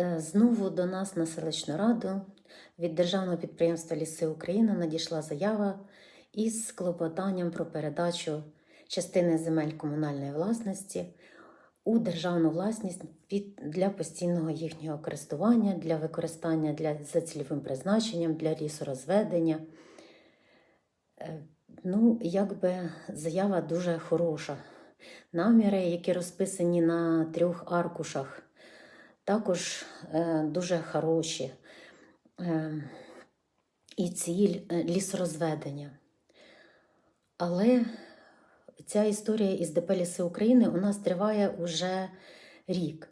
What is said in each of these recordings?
Е, Знову до нас на селищну раду від Державного підприємства Ліси України надійшла заява із клопотанням про передачу частини земель комунальної власності у державну власність для постійного їхнього користування, для використання для, за цільовим призначенням, для лісорозведення. Е, Ну, якби заява дуже хороша. Наміри, які розписані на трьох аркушах, також е, дуже хороші. Е, і ціль е, лісорозведення. Але ця історія із ДП «Ліси України у нас триває уже рік.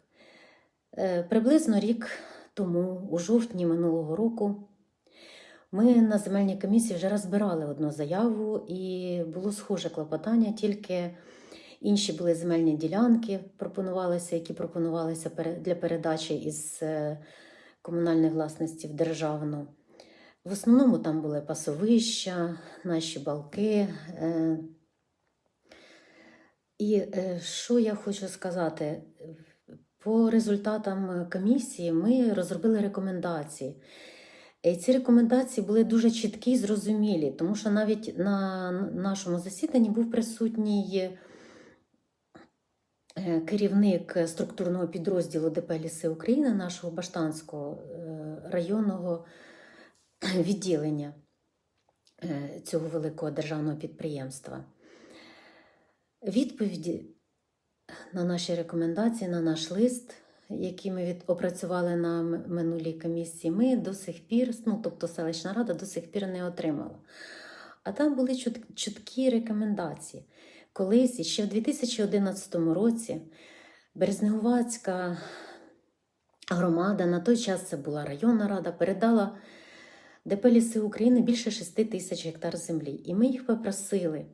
Приблизно рік тому, у жовтні минулого року, ми на земельній комісії вже розбирали одну заяву, і було схоже клопотання, тільки інші були земельні ділянки, пропонувалися, які пропонувалися для передачі із е, комунальної власності в державну. В основному там були пасовища, наші балки. е. І е, що я хочу сказати? По результатам комісії ми розробили рекомендації. І ці рекомендації були дуже чіткі і зрозумілі, тому що навіть на нашому засіданні був присутній керівник структурного підрозділу ДП «Ліси України, нашого Баштанського е, районного відділення е, цього великого державного підприємства. Відповіді на наші рекомендації, на наш лист, який ми від, опрацювали на минулій комісії, ми до сих пір, ну тобто селищна рада до сих пір не отримала. А там були чут- чіткі рекомендації. Колись, ще в 2011 році, Березнегувацька громада, на той час це була районна рада, передала ДП «Ліси України більше 6 тисяч гектар землі. І ми їх попросили,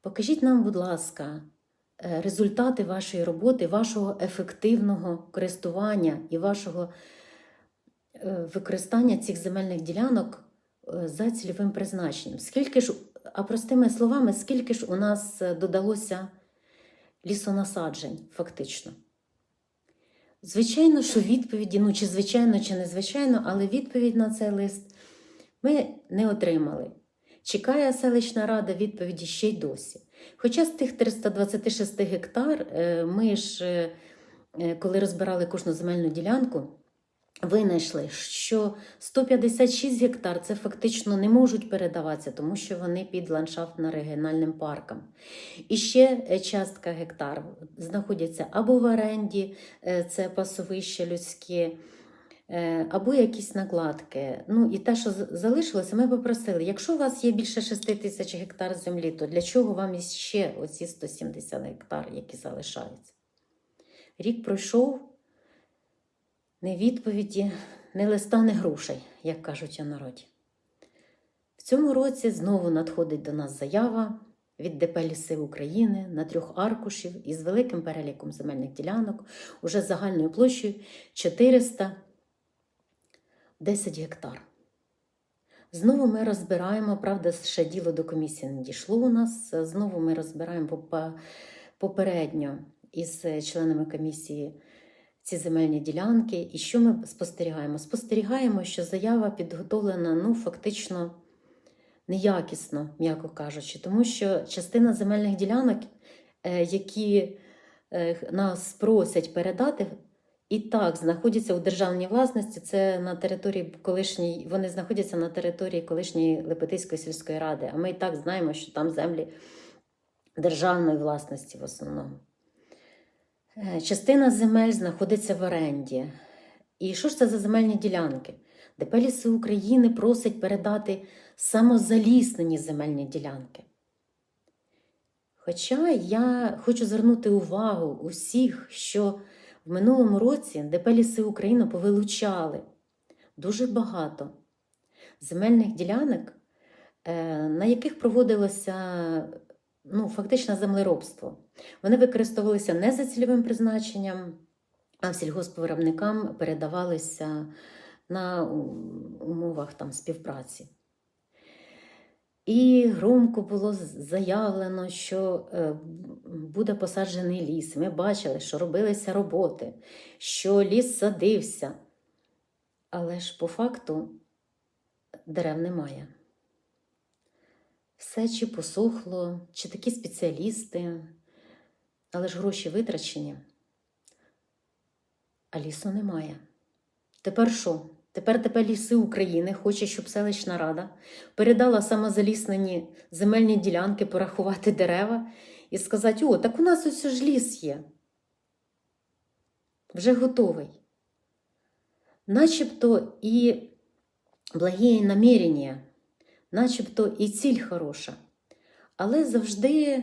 покажіть нам, будь ласка, е, результати вашої роботи, вашого ефективного користування і вашого е, використання цих земельних ділянок е, за цільовим призначенням. Скільки ж, а простими словами, скільки ж у нас е, додалося лісонасаджень, фактично? Звичайно, що відповіді, ну чи звичайно, чи незвичайно, але відповідь на цей лист ми не отримали. Чекає селищна рада відповіді ще й досі. Хоча з тих 326 гектар е, ми ж, е, коли розбирали кожну земельну ділянку, винайшли, що 156 гектар це фактично не можуть передаватися, тому що вони під ландшафтно-регіональним парком. І ще е, частка гектар знаходяться або в оренді, е, це пасовище людське, е, або якісь накладки. Ну і те, що залишилося, ми попросили, якщо у вас є більше 6 тисяч гектар землі, то для чого вам іще оці 170 гектар, які залишаються? Рік пройшов, не відповіді, не листа, не грошей, як кажуть у народі. В цьому році знову надходить до нас заява від ДП «Ліси України на трьох аркушів із великим переліком земельних ділянок, уже загальною площею 410 гектар. Знову ми розбираємо, правда, ще діло до комісії не дійшло у нас. Знову ми розбираємо попередньо із членами комісії ці земельні ділянки. І що ми спостерігаємо? Спостерігаємо, що заява підготовлена ну, фактично неякісно, м'яко кажучи, тому що частина земельних ділянок, е, які е, нас просять передати, і так знаходяться у державній власності. Це на території колишньої, вони знаходяться на території колишньої Лепетиської сільської ради. А ми і так знаємо, що там землі державної власності в основному. Е, Частина земель знаходиться в оренді. І що ж це за земельні ділянки? ДП «Ліси України просить передати самозаліснені земельні ділянки. Хоча я хочу звернути увагу усіх, що в минулому році ДП «Ліси України повилучали дуже багато земельних ділянок, е, на яких проводилося ну, фактично землеробство. Вони використовувалися не за цільовим призначенням, а сільгоспвиробникам передавалися на умовах там, співпраці. І громко було заявлено, що е, буде посаджений ліс. Ми бачили, що робилися роботи, що ліс садився. Але ж по факту дерев немає. Все чи посохло, чи такі спеціалісти, але ж гроші витрачені, а лісу немає. Тепер що? Тепер тепер ліси України хоче, щоб селищна рада передала самозаліснені земельні ділянки порахувати дерева і сказати: о, так у нас ось ж ліс є. Вже готовий. Начебто і благі намірення, начебто і ціль хороша. Але завжди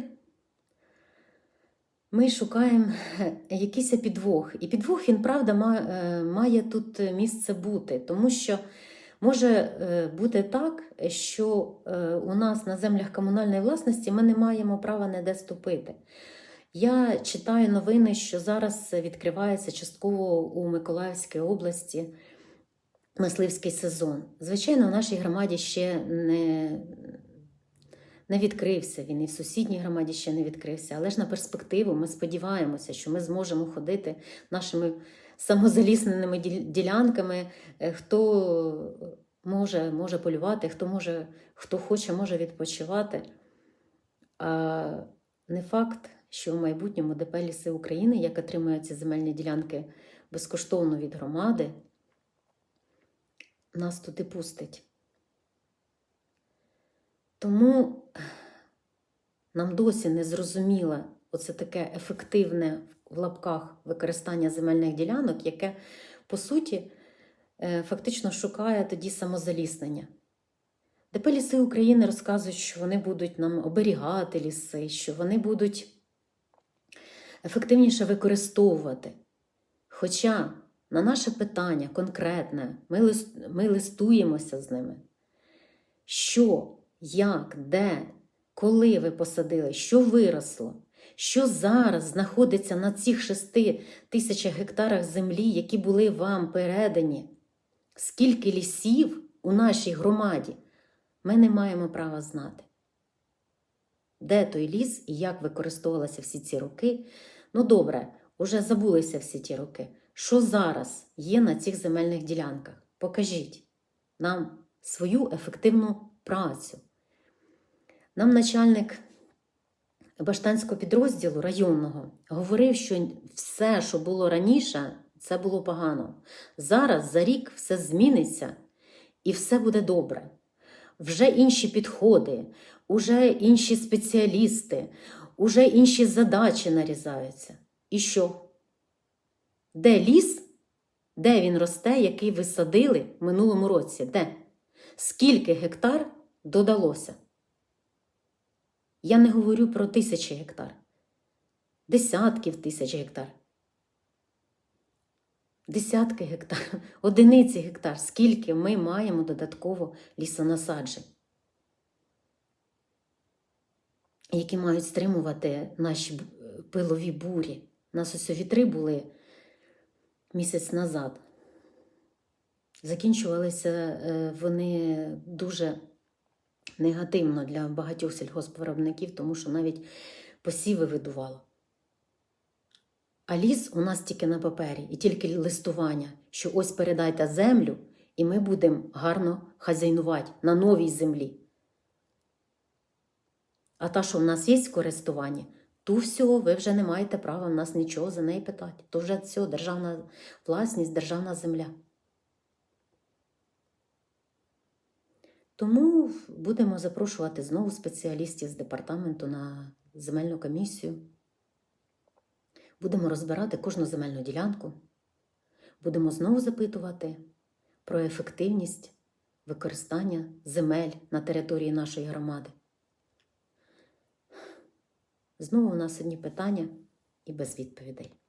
ми шукаємо якийсь підвох. І підвох, він, правда, е, має тут місце бути, тому що може е, бути так, що е, у нас на землях комунальної власності ми не маємо права ніде ступити. Я читаю новини, що зараз відкривається частково у Миколаївській області мисливський сезон. Звичайно, в нашій громаді ще не, не відкрився він, і в сусідній громаді ще не відкрився. Але ж на перспективу ми сподіваємося, що ми зможемо ходити нашими самозалісненими ділянками. Е, Хто може, може полювати, хто може, хто хоче, може відпочивати. А не факт, що в майбутньому ДП Ліси України, як отримує ці земельні ділянки безкоштовно від громади, нас туди пустить. Тому нам досі не зрозуміло оце таке ефективне в лапках використання земельних ділянок, яке, по суті, е, фактично шукає тоді самозаліснення. ДП Ліси України розказують, що вони будуть нам оберігати ліси, що вони будуть ефективніше використовувати. Хоча на наше питання конкретне, ми, лист, ми листуємося з ними. Що, як, де, коли ви посадили, що виросло, що зараз знаходиться на цих шести тисячах гектарах землі, які були вам передані, скільки лісів у нашій громаді, ми не маємо права знати. Де той ліс і як використовувалися всі ці роки? Ну, добре, уже забулися всі ті роки. Що зараз є на цих земельних ділянках? Покажіть нам свою ефективну працю. Нам начальник Баштанського підрозділу районного говорив, що все, що було раніше, це було погано. Зараз за рік все зміниться і все буде добре. Вже інші підходи, уже інші спеціалісти, уже інші задачі нарізаються. І що? Де ліс? Де він росте, який ви садили минулому році? Де? Скільки гектар додалося? Я не говорю про тисячі гектар, десятків тисяч гектар. Десятки гектар, одиниці гектар, скільки ми маємо додатково лісонасаджень, які мають стримувати наші пилові бурі. У нас ось вітри були місяць назад. Закінчувалися е, вони дуже негативно для багатьох сільгоспвиробників, тому що навіть посіви видувало. А ліс у нас тільки на папері і тільки листування, що ось передайте землю, і ми будемо гарно хазяйнувати на новій землі. А та, що в нас є в користуванні, ту всього ви вже не маєте права в нас нічого за неї питати. То вже все, державна власність, державна земля. Тому будемо запрошувати знову спеціалістів з департаменту на земельну комісію. Будемо розбирати кожну земельну ділянку. Будемо знову запитувати про ефективність використання земель на території нашої громади. Знову у нас одні питання і без відповідей.